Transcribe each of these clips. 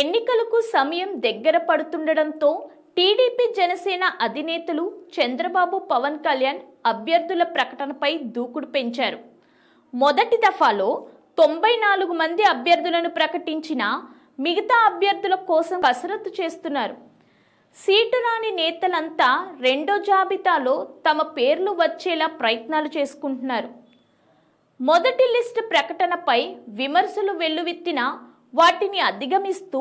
ఎన్నికలకు సమయం దగ్గర పడుతుండటంతో టీడీపీ జనసేన అధినేతలు చంద్రబాబు పవన్ కళ్యాణ్ అభ్యర్థుల ప్రకటనపై దూకుడు పెంచారు. మొదటి దఫాలో తొంభై నాలుగు మంది అభ్యర్థులను ప్రకటించిన మిగతా అభ్యర్థుల కోసం కసరత్తు చేస్తున్నారు. సీటు రాని నేతలంతా రెండో జాబితాలో తమ పేర్లు వచ్చేలా ప్రయత్నాలు చేసుకుంటున్నారు. మొదటి లిస్టు ప్రకటనపై విమర్శలు వెల్లువెత్తినా వాటిని అధిగమిస్తూ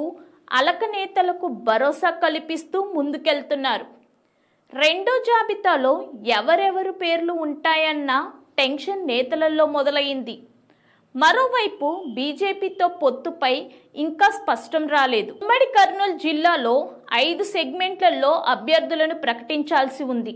అలక నేతలకు భరోసా కల్పిస్తూ ముందుకెళ్తున్నారు. రెండో జాబితాలో ఎవరెవరు పేర్లు ఉంటాయన్న టెన్షన్ నేతలలో మొదలైంది. మరోవైపు బీజేపీతో పొత్తుపై ఇంకా స్పష్టం రాలేదు. ఉమ్మడి కర్నూలు జిల్లాలో ఐదు సెగ్మెంట్లలో అభ్యర్థులను ప్రకటించాల్సి ఉంది.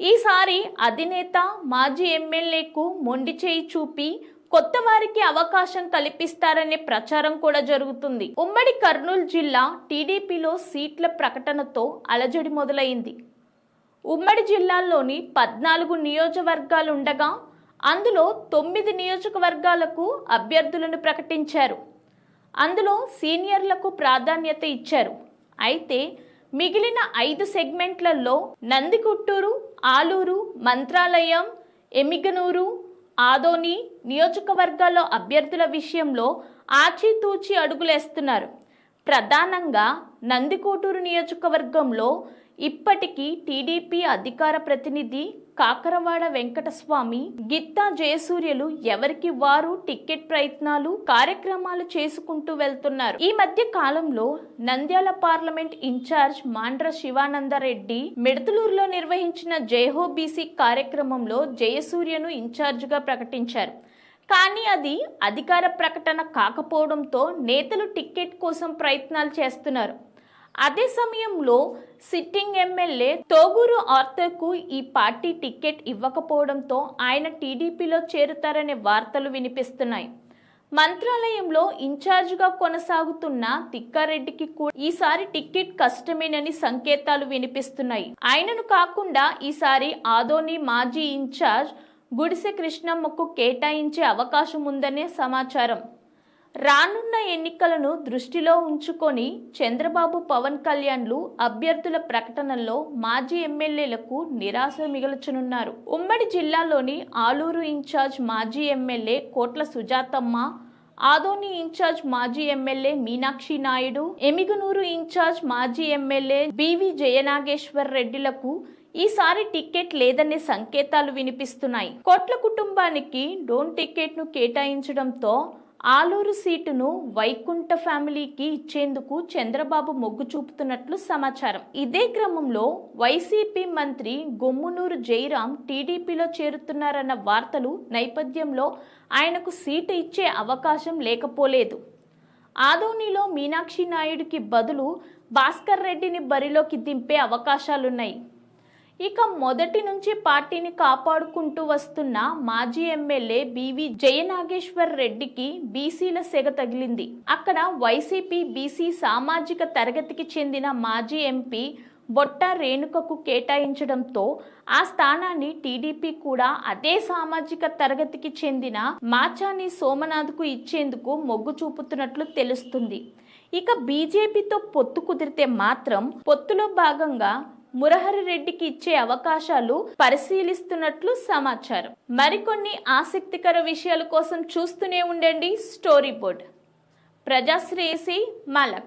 ఈసారి అధినేత మాజీ ఎమ్మెల్యేకు మొండి చేయి చూపి కొత్త వారికి అవకాశం కల్పిస్తారనే ప్రచారం కూడా జరుగుతుంది. ఉమ్మడి కర్నూలు జిల్లా టీడీపీలో సీట్ల ప్రకటనతో అలజడి మొదలైంది. ఉమ్మడి జిల్లాల్లోని పద్నాలుగు నియోజకవర్గాలుండగా అందులో తొమ్మిది నియోజకవర్గాలకు అభ్యర్థులను ప్రకటించారు. అందులో సీనియర్లకు ప్రాధాన్యత ఇచ్చారు. అయితే మిగిలిన ఐదు సెగ్మెంట్లలో నందికుట్టూరు ఆలూరు మంత్రాలయం ఎమిగనూరు ఆదోని నియోజకవర్గాల్లో అభ్యర్థుల విషయంలో ఆచితూచి అడుగులేస్తున్నారు. ప్రధానంగా నందికోటూరు నియోజకవర్గంలో ఇప్పటికీ టీడీపీ అధికార ప్రతినిధి కాకరవాడ వెంకటస్వామి గిత్తా జయసూర్యలు ఎవరికి వారు టికెట్ ప్రయత్నాలు కార్యక్రమాలు చేసుకుంటూ వెళ్తున్నారు. ఈ మధ్య కాలంలో నంద్యాల పార్లమెంట్ ఇన్ఛార్జ్ మాండ్ర శివానందరెడ్డి మిడతలూరులో నిర్వహించిన జయహో బీసీ కార్యక్రమంలో జయసూర్యను ఇన్ఛార్జ్గా ప్రకటించారు. కానీ అది అధికార ప్రకటన కాకపోవడంతో నేతలు టికెట్ కోసం ప్రయత్నాలు చేస్తున్నారు. అదే సమయంలో సిట్టింగ్ ఎమ్మెల్యే తోగూరు ఆర్థర్కు ఈ పార్టీ టికెట్ ఇవ్వకపోవడంతో ఆయన టీడీపీలో చేరుతారనే వార్తలు వినిపిస్తున్నాయి. మంత్రాలయంలో ఇన్ఛార్జ్గా కొనసాగుతున్న తిక్కారెడ్డికి కూడా ఈసారి టికెట్ కష్టమేనని సంకేతాలు వినిపిస్తున్నాయి. ఆయనను కాకుండా ఈసారి ఆదోని మాజీ ఇన్ఛార్జ్ గుడిసె కృష్ణమ్మకు కేటాయించే అవకాశం ఉందనే సమాచారం. రానున్న ఎన్నికలను దృష్టిలో ఉంచుకొని చంద్రబాబు పవన్ కళ్యాణ్లు అభ్యర్థుల ప్రకటనల్లో మాజీ ఎమ్మెల్యేలకు నిరాశ మిగల్చనున్నారు. ఉమ్మడి జిల్లాలోని ఆలూరు ఇన్ఛార్జ్ మాజీ ఎమ్మెల్యే కోట్ల సుజాతమ్మ ఆదోని ఇన్ఛార్జ్ మాజీ ఎమ్మెల్యే మీనాక్షి నాయుడు ఎమిగనూరు ఇన్ఛార్జ్ మాజీ ఎమ్మెల్యే బివి జయనాగేశ్వర్ రెడ్డిలకు ఈసారి టికెట్ లేదనే సంకేతాలు వినిపిస్తున్నాయి. కోట్ల కుటుంబానికి డోన్ టికెట్ను కేటాయించడంతో ఆలూరు సీటును వైకుంఠ ఫ్యామిలీకి ఇచ్చేందుకు చంద్రబాబు మొగ్గు చూపుతున్నట్లు సమాచారం. ఇదే క్రమంలో వైసీపీ మంత్రి గొమ్మునూరు జయరాం టీడీపీలో చేరుతున్నారన్న వార్తలు నేపథ్యంలో ఆయనకు సీటు ఇచ్చే అవకాశం లేకపోలేదు. ఆదోనిలో మీనాక్షి నాయుడికి బదులు భాస్కర్ రెడ్డిని బరిలోకి దింపే అవకాశాలున్నాయి. ఇక మొదటి నుంచి పార్టీని కాపాడుకుంటూ వస్తున్న మాజీ ఎమ్మెల్యే బివి జయనాగేశ్వర్ రెడ్డికి బీసీల సెగ తగిలింది. అక్కడ వైసీపీ బీసీ సామాజిక తరగతికి చెందిన మాజీ ఎంపీ బొట్ట రేణుకకు కేటాయించడంతో ఆ స్థానాన్ని టీడీపీ కూడా అదే సామాజిక తరగతికి చెందిన మాచాని సోమనాథ్కు ఇచ్చేందుకు మొగ్గు చూపుతున్నట్లు తెలుస్తుంది. ఇక బీజేపీతో పొత్తు కుదిరితే మాత్రం పొత్తులో భాగంగా మురహరి రెడ్డికి ఇచ్చే అవకాశాలు పరిశీలిస్తున్నట్లు సమాచారం. మరికొన్ని ఆసక్తికర విషయాల కోసం చూస్తూనే ఉండండి స్టోరీ బోర్డ్ ప్రజాశ్రేయసి మా లక్ష్యం